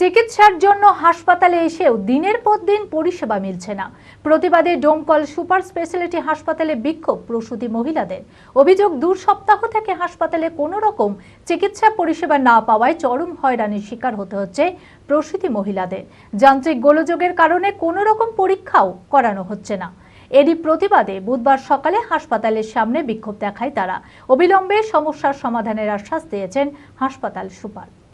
চিকিৎসার জন্য হাসপাতালে এসেও দিনের পর দিন পরিষেবা মিলছে না। প্রতিবাদে ডোমকল সুপার স্পেশালিটি হাসপাতালে বিক্ষোভ প্রসূতি মহিলাদের। অভিযোগ দু সপ্তাহ থেকে হাসপাতালে কোনো রকম চিকিৎসা পরিষেবা না পাওয়ায় চরম হয়রানির শিকার হতে হচ্ছে প্রসূতি মহিলাদের। যান্ত্রিক গোলযোগের কারণে কোনো রকম পরীক্ষাও করানো হচ্ছে না। এরই প্রতিবাদে বুধবার সকালে হাসপাতালের সামনে বিক্ষোভ দেখায় তারা। অবিলম্বে সমস্যার সমাধানের আশ্বাস দিয়েছেন হাসপাতাল সুপার।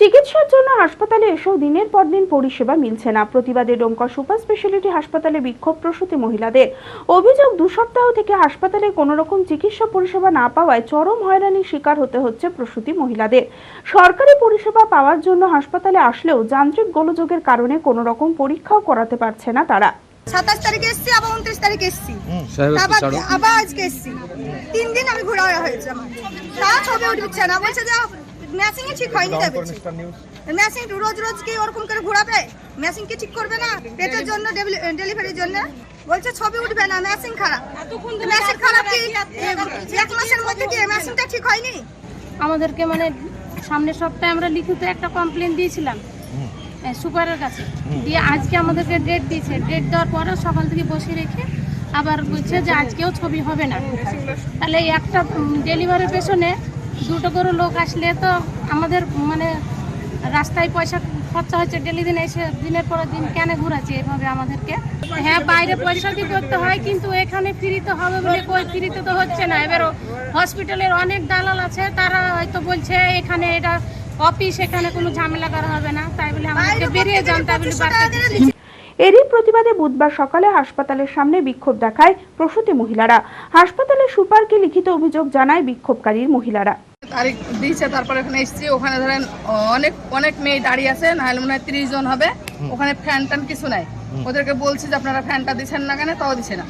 চিকিৎসার জন্য হাসপাতালে এসেও দিনের পর দিন পরিষেবা মিলছে না। প্রতিবাদে ডোমকা সুপার স্পেশালিটি হাসপাতালে বিক্ষোভ প্রসূতি মহিলাদের। অভিযোগ দু সপ্তাহ থেকে হাসপাতালে কোনো রকম চিকিৎসা পরিষেবা না পাওয়ায় চরম হয়রানির শিকার হতে হচ্ছে প্রসূতি মহিলাদের। সরকারি পরিষেবা পাওয়ার জন্য হাসপাতালে আসলেও যান্ত্রিক গোলযোগের কারণে কোনো রকম পরীক্ষাও করাতে পারছে না তারা। সাতাশ তারিখে এসছি আবার উনত্রিশ তারিখে এসছি। আবার আবার আজকে এসছি। তিন দিন আমি ঘোরা হয়েছে আমার তা ছবি উঠছে না। বলছে যে ম্যাচিং এ ঠিক হয়নি দেবে ম্যাচিং রোজ রোজ কি ওরকম করে ঘোরাবে? ম্যাচিং কি ঠিক করবে না? পেটের জন্য ডেলিভারির জন্য? বলছে ছবি উঠবে না ম্যাচিং খারাপ। ম্যাচিং খারাপ কি? এক মাসের মধ্যে কি ম্যাচিংটা ঠিক হয়নি? আমাদেরকে মানে সামনের সপ্তাহে আমরা লিখিত একটা কমপ্লেন দিয়েছিলাম সুপারের কাছে। দিয়ে আজকে আমাদেরকে ডেট দিয়েছে। ডেট দেওয়ার পরেও সকাল থেকে বসে রেখে আবার বলছে যে আজকেও ছবি হবে না। তাহলে এই একটা ডেলিভারির পেছনে দুটো করে লোক আসলে তো আমাদের মানে রাস্তায় পয়সা খরচা হচ্ছে ডেলি দিন এসে দিনের পর দিন কেন ঘোরাচ্ছে এভাবে আমাদেরকে। হ্যাঁ বাইরে পয়সা দিয়ে করতে হয় কিন্তু এখানে ফ্রিতে হবে বলে কই ফ্রিতে তো হচ্ছে না। এবার হসপিটালের অনেক দালাল আছে তারা হয়তো বলছে এখানে এটা অফিস এখানে কোনো ঝামেলা করা হবে না। তাই বলে আমাদেরকে বেরিয়ে যান তাই বলে এরই প্রতিবাদে বুধবার সকালে হাসপাতালের সামনে বিক্ষোভ দেখায় প্রসূতি মহিলারা। হাসপাতালের সুপারকে লিখিত অভিযোগ জানায় বিক্ষোভকারীর মহিলারা। তারিখ দিয়েছে তারপর এখানে এসেছি। ওখানে ধরেন অনেক অনেক মেয়ে দাঁড়িয়ে আছে নাহলে মনে হয় তিরিশ জন হবে। ওখানে ফ্যান ট্যান কিছু নাই। ওদেরকে বলছি যে আপনারা ফ্যানটা দিচ্ছেন না কেন? তাও দিচ্ছে না।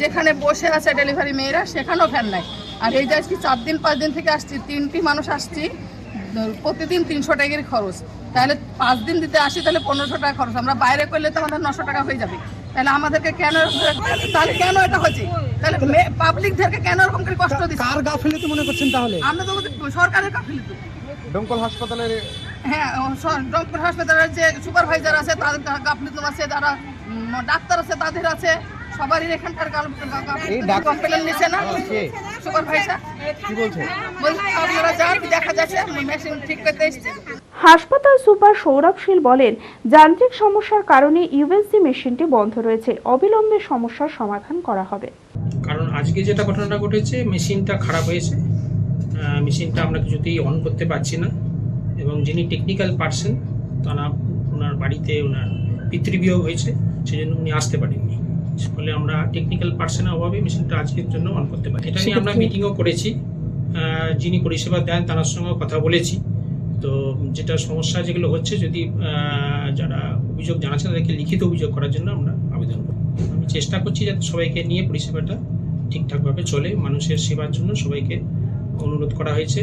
যেখানে বসে আছে ডেলিভারি মেয়েরা সেখানেও ফ্যান নাই। আর এই যে আজকে চার দিন পাঁচ দিন থেকে আসছি তিনটি মানুষ আসছি প্রতিদিন তিনশো টাকার খরচ। তাহলে পাঁচ দিন দিতে আসি তাহলে পনেরোশো টাকা খরচ। আমরা বাইরে করলে তো আমাদের নশো টাকা হয়ে যাবে। তাহলে আমাদেরকে কেন তাহলে কেন এটা হচ্ছে? তাহলে পাবলিকদেরকে কেন এরকম করে কষ্ট দিচ্ছে? কার গাফিলতি মনে করছেন তাহলে? আমরা তো সরকারের গাফিলতি। ডমকল হাসপাতালের হ্যাঁ ডমকল হাসপাতালের যে সুপারভাইজার আছে তাদের গাফিলতি আছে যারা ডাক্তার আছে তাদের আছে। সবারই এখানকার এই কমপ্লেন নিচ্ছে না? সুপারভাইজার? কি বলছে? বলছে আপনারা যান দেখা যাচ্ছে মেশিন ঠিক করতে এসছে। হাসপাতাল সুপার সৌরভ শীল বলেন যান্ত্রিক সমস্যার কারণে ইউএসজি মেশিনটি বন্ধ রয়েছে। অবিলম্বে সমস্যার সমাধান করা হবে। কারণ আজকে যেটা ঘটনাটা ঘটেছে মেশিনটা খারাপ হয়েছে। মেশিনটা আমরা কিছুতেই অন করতে পারছি না। এবং যিনি টেকনিক্যাল পার্সন তারা ওনার বাড়িতে ওনার পিতৃবিয়োগ হয়েছে সেই জন্য উনি আসতে পারেননি। ফলে আমরা টেকনিক্যাল পার্সনের অভাবে মেশিনটা আজকের জন্য অন করতে পারি। এটা নিয়ে আমরা মিটিংও করেছি। যিনি পরিষেবা দেন তার সঙ্গে কথা বলেছি। তো যেটা সমস্যা যেগুলো হচ্ছে যদি যারা অভিযোগ জানাচ্ছে তাদেরকে লিখিত অভিযোগ করার জন্য আমরা আবেদন করব। আমি চেষ্টা করছি যাতে সবাইকে নিয়ে পরিষেবাটা ঠিকঠাকভাবে চলে মানুষের সেবার জন্য সবাইকে অনুরোধ করা হয়েছে।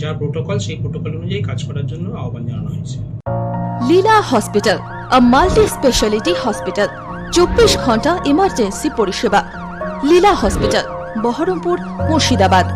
যা প্রোটোকল সেই প্রোটোকল অনুযায়ী কাজ করার জন্য আহ্বান জানানো হয়েছে। Leela hospital a multi speciality hospital চব্বিশ ঘণ্টা ইমার্জেন্সি পরিষেবা। লীলা হসপিটাল বহরমপুর মুর্শিদাবাদ।